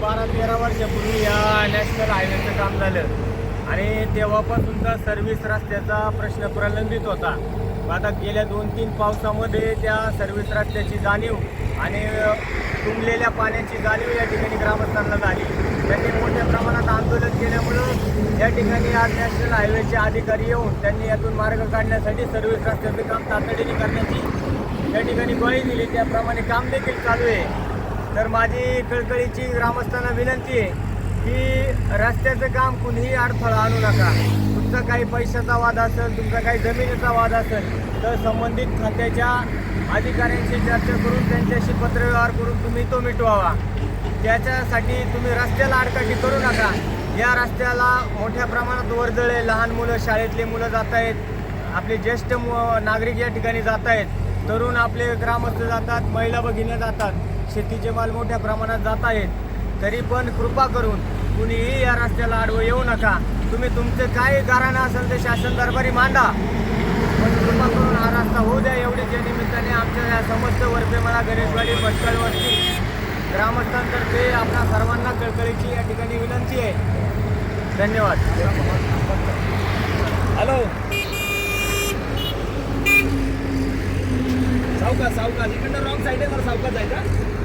बारा तेरा वर्षापूर्वी या नॅशनल हायवेचं काम झालं. आणि तेव्हापासूनचा सर्व्हिस रस्त्याचा प्रश्न प्रलंबित होता. मग आता गेल्या दोन तीन पावसामध्ये त्या सर्व्हिस रस्त्याची जाणीव आणि तुंबलेल्या पाण्याची जाणीव या ठिकाणी ग्रामस्थांना झाली. त्यांनी मोठ्या प्रमाणात आंदोलन केल्यामुळं या ठिकाणी आज नॅशनल हायवेचे अधिकारी येऊन त्यांनी यातून मार्ग काढण्यासाठी सर्व्हिस रस्त्याचं काम तातडीने करण्याची या ठिकाणी ग्वाही दिली. त्याप्रमाणे काम देखील चालू आहे. तर माझी कळकळीची ग्रामस्थांना विनंती आहे की रस्त्याचं काम कुणीही अडथळा आणू नका. तुमचा काही पैशाचा वाद असेल तुमचा काही जमिनीचा वाद असेल तर संबंधित खात्याच्या अधिकाऱ्यांशी चर्चा करून त्यांच्याशी पत्रव्यवहार करून तुम्ही तो मिटवावा. त्याच्यासाठी तुम्ही रस्त्याला आडकाठी करू नका. या रस्त्याला मोठ्या प्रमाणात वर्दळे लहान मुलं शाळेतली मुलं जात आहेत आपले ज्येष्ठ मु- नागरिक या ठिकाणी जात आहेत तरुण आपले ग्रामस्थ जातात महिला भगिनी जातात शेतीचे माल मोठ्या प्रमाणात जात आहेत. तरी पण कृपा करून कुणीही या रस्त्याला आडवं येऊ नका. तुम्ही तुमचं काही गाराणं असेल ते शासन दरबारी मांडा. पण कृपा करून हा रस्ता होऊ द्या एवढीच या निमित्ताने आमच्या या समस्त वरपेमळा गणेशवाडी भटकळवरती ग्रामस्थांतर्फे आपल्या सर्वांना कळकळीची या ठिकाणी विनंती आहे. धन्यवाद. सावकाश सावकाश इकडनं रॉंग साईड आहे मला सावकाश जायचा.